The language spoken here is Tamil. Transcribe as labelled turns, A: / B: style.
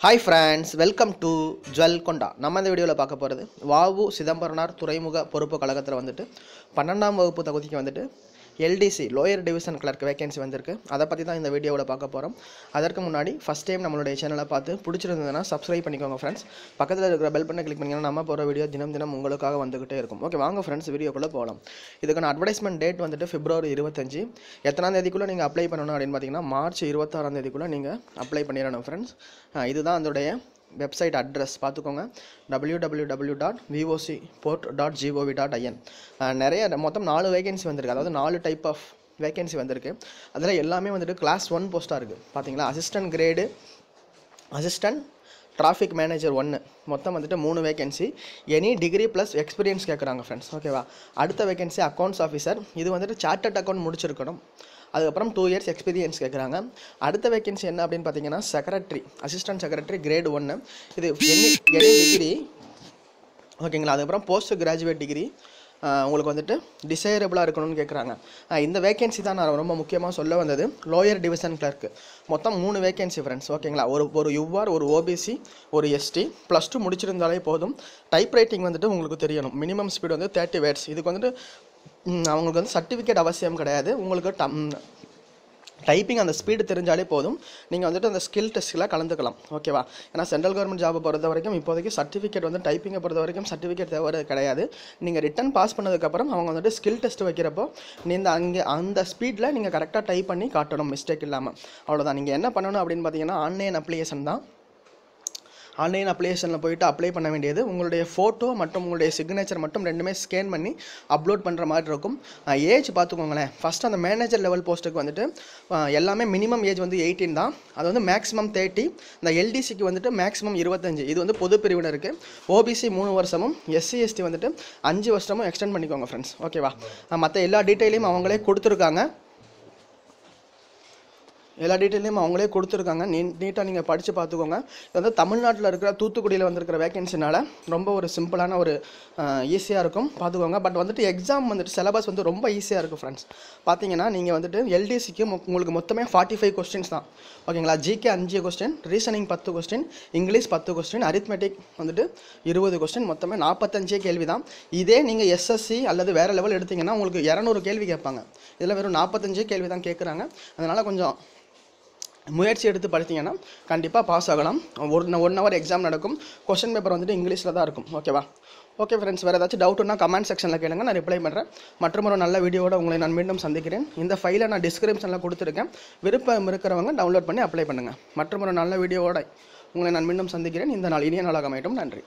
A: Hi friends welcome to jewel கொண்டா நம்ம இந்த வீடியோவில் பார்க்க போகிறது வாவு சிதம்பரனார் துறைமுக பொறுப்பு கழகத்தில் வந்துட்டு பன்னெண்டாம் வகுப்பு தொகுதிக்கு வந்துட்டு LDC lower division clerk vacancy வந்திருக்கு. அதை பற்றி தான் இந்த வீடியோவில் பார்க்க போகிறோம் அதற்கு முன்னாடி ஃபஸ்ட் டைம் நம்மளுடைய சேனலை பார்த்து பிடிச்சிருந்ததுன்னா சப்ஸ்கிரைப் பண்ணிக்கோங்க ஃப்ரெண்ட்ஸ் பக்கத்தில் இருக்கிற பெல் பண்ணை கிளிக் பண்ணிங்கன்னா நம்ம போகிற வீடியோ தினம் தினம் உங்களுக்காக வந்துக்கிட்டே இருக்கும். ஓகே வாங்க ஃப்ரெண்ட்ஸ் வீடியோக்குள்ளே போகலாம் இதுக்கான அட்வர்டைஸ்மெண்ட் டேட் வந்துட்டு பிப்ரவரி இருபத்தஞ்சு. எத்தனாம் தேதிக்குள்ளே நீங்கள் அப்ளை பண்ணணும் அப்படின்னு பார்த்தீங்கன்னா மார்ச் இருபத்தாறாம் தேதிக்குள்ளே நீங்கள் அப்ளை பண்ணிடணும் ஃப்ரெண்ட்ஸ் இதுதான் அதோடைய வெப்சைட் அட்ரஸ் பார்த்துக்கோங்க. W W W dot VOC port dot gov dot in நிறைய மொத்தம் நாலு வேகன்சி வந்திருக்கு. அதாவது நாலு டைப் ஆஃப் வேகன்சி வந்திருக்கு. அதில் எல்லாமே வந்துட்டு கிளாஸ் ஒன் போஸ்ட்டாக இருக்குது பார்த்தீங்களா assistant grade assistant traffic manager ஒன்று மொத்தம் வந்துட்டு மூணு vacancy any degree plus experience கேட்குறாங்க ஃப்ரெண்ட்ஸ் ஓகேவா அடுத்த வேகன்சி அக்கௌண்ட்ஸ் ஆஃபீஸர் இது வந்துட்டு சார்ட்டட் அக்கௌண்ட் முடிச்சிருக்கணும். அதுக்கப்புறம் டூ இயர்ஸ் எக்ஸ்பீரியன்ஸ் கேட்குறாங்க அடுத்த வேகன்சி என்ன அப்படின்னு பார்த்தீங்கன்னா செக்ரட்டரி அசிஸ்டன்ட் செக்ரட்டரி கிரேட் ஒன்று இது எனி எனி டிகிரி ஓகேங்களா அதுக்கப்புறம் போஸ்ட் கிராஜுவேட் டிகிரி உங்களுக்கு வந்துட்டு டிசைரபிளாக இருக்கணும்னு கேட்குறாங்க இந்த வேகன்சி தான் நான் ரொம்ப முக்கியமாக சொல்ல வந்தது. லோயர் டிவிஷன் கிளர்க்கு மொத்தம் மூணு வேகன்சி ஃப்ரெண்ட்ஸ் ஓகேங்களா ஒரு ஒரு யுஆர் ஒரு ஓபிசி ஒரு எஸ்டி ப்ளஸ் டூ முடிச்சிருந்தாலே போதும். டைப் ரைட்டிங் வந்துட்டு உங்களுக்கு தெரியணும். மினிமம் ஸ்பீடு வந்து தேர்ட்டி வேர்ட்ஸ் இதுக்கு வந்துட்டு அவங்களுக்கு வந்து சர்டிஃபிகேட் அவசியம் கிடையாது. உங்களுக்கு டம் டைப்பிங் அந்த ஸ்பீடு தெரிஞ்சாலே போதும். நீங்கள் வந்துட்டு அந்த ஸ்கில் டெஸ்ட்டில் கலந்துக்கலாம். ஓகேவா ஏன்னா சென்ட்ரல் கவர்மெண்ட் ஜாபை பொறுத்த வரைக்கும் இப்போதைக்கு சர்டிஃபிகேட் வந்து டைப்பிங்கை பொறுத்த வரைக்கும் சர்டிஃபிகேட் தேவை கிடையாது. நீங்கள் ரிட்டன் பாஸ் பண்ணதுக்கப்புறம் அவங்க வந்துட்டு ஸ்கில் டெஸ்ட் வைக்கிறப்போ நீங்கள் அங்கே அந்த ஸ்பீடில் நீங்கள் கரெக்டாக டைப் பண்ணி காட்டணும். மிஸ்டேக் இல்லாமல் அவ்வளோதான் நீங்கள் என்ன பண்ணணும் அப்படின்னு பார்த்தீங்கன்னா ஆன்லைன் அப்ளிகேஷன் தான். ஆன்லைன் அப்ளிகேஷனில் போயிட்டு அப்ளை பண்ண வேண்டியது. உங்களுடைய ஃபோட்டோ மற்றும் உங்களுடைய சிக்னேச்சர் மட்டும் ரெண்டுமே ஸ்கேன் பண்ணி அப்லோட் பண்ணுற மாதிரி இருக்கும். ஏஜ் பார்த்துக்கோங்களேன். ஃபஸ்ட் அந்த மேனேஜர் லெவல் போஸ்ட்டுக்கு வந்துட்டு எல்லாமே மினிமம் ஏஜ் வந்து எயிட்டீன் தான். அது வந்து மேக்ஸிமம் தேர்ட்டி இந்த எல்டிசிக்கு வந்துட்டு மேக்ஸிமம் இருபத்தஞ்சு. இது வந்து பொது பிரிவினருக்கு ஓபிசி மூணு வருஷமும் எஸ்சி எஸ்டி வந்துட்டு அஞ்சு வருஷமும் எக்ஸ்டெண்ட் பண்ணிக்கோங்க ஃப்ரெண்ட்ஸ் ஓகேவா மற்ற எல்லா டீட்டெயிலையும் அவங்களே கொடுத்துருக்காங்க. எல்லா டீட்டெயிலையும் அவங்களே கொடுத்துருக்காங்க. நீ நீட்டாக நீங்கள் படித்து பார்த்துக்கோங்க. இது வந்து தமிழ்நாட்டில் இருக்கிற தூத்துக்குடியில் வந்திருக்கிற வேகன்சினால ரொம்ப ஒரு சிம்பிளான ஒரு ஈஸியாக இருக்கும். பார்த்துக்கோங்க. பட் வந்துட்டு எக்ஸாம் வந்துட்டு சிலபஸ் வந்து ரொம்ப ஈஸியாக இருக்கும் ஃப்ரெண்ட்ஸ் பார்த்தீங்கன்னா நீங்கள் வந்துட்டு எல்டிசிக்கு உங்களுக்கு மொத்தமே ஃபார்ட்டி ஃபைவ் கொஸ்டின்ஸ் தான். ஓகேங்களா? ஜிகே அஞ்சு கொஸ்டின் ரீசனிங் பத்து கொஸ்டின் இங்கிலீஷ் பத்து கொஸ்டின் அரித்மெட்டிக் வந்துட்டு இருபது கொஸ்டின் மொத்தமே நாற்பத்தஞ்சே கேள்வி தான் இதே நீங்கள் எஸ்எஸ்சி அல்லது வேறு லெவல் எடுத்தீங்கன்னா உங்களுக்கு இரநூறு கேள்வி கேட்பாங்க. இதில் வெறும் நாற்பத்தஞ்சே கேள்வி தான் கேட்குறாங்க அதனால் கொஞ்சம் முயற்சி எடுத்து படித்தீங்கன்னா கண்டிப்பாக பாஸ் ஆகலாம். ஒரு ஒன் ஹவர் எக்ஸாம் நடக்கும். கொஸ்டின் பேப்பர் வந்துட்டு இங்கிலீஷில் தான் இருக்கும். ஓகேவா ஓகே ஃப்ரெண்ட்ஸ் வேறு ஏதாச்சும் டவுட்னா கமெண்ட் செக்ஷனில் கேளுங்க. நான் ரிப்ளை பண்ணுறேன் மற்றும் ஒரு நல்ல வீடியோட உங்களை நான் மீண்டும் சந்திக்கிறேன். இந்த ஃபைலை நான் டிஸ்கிரிப்ஷனில் கொடுத்துருக்கேன். விருப்பம் இருக்கிறவங்க டவுன்லோட் பண்ணி அப்ளை பண்ணுங்கள் மற்றும் ஒரு நல்ல வீடியோவோட உங்களை நான் மீண்டும் சந்திக்கிறேன். இந்த நாள் இனிய நாளாக அமையட்டும். நன்றி.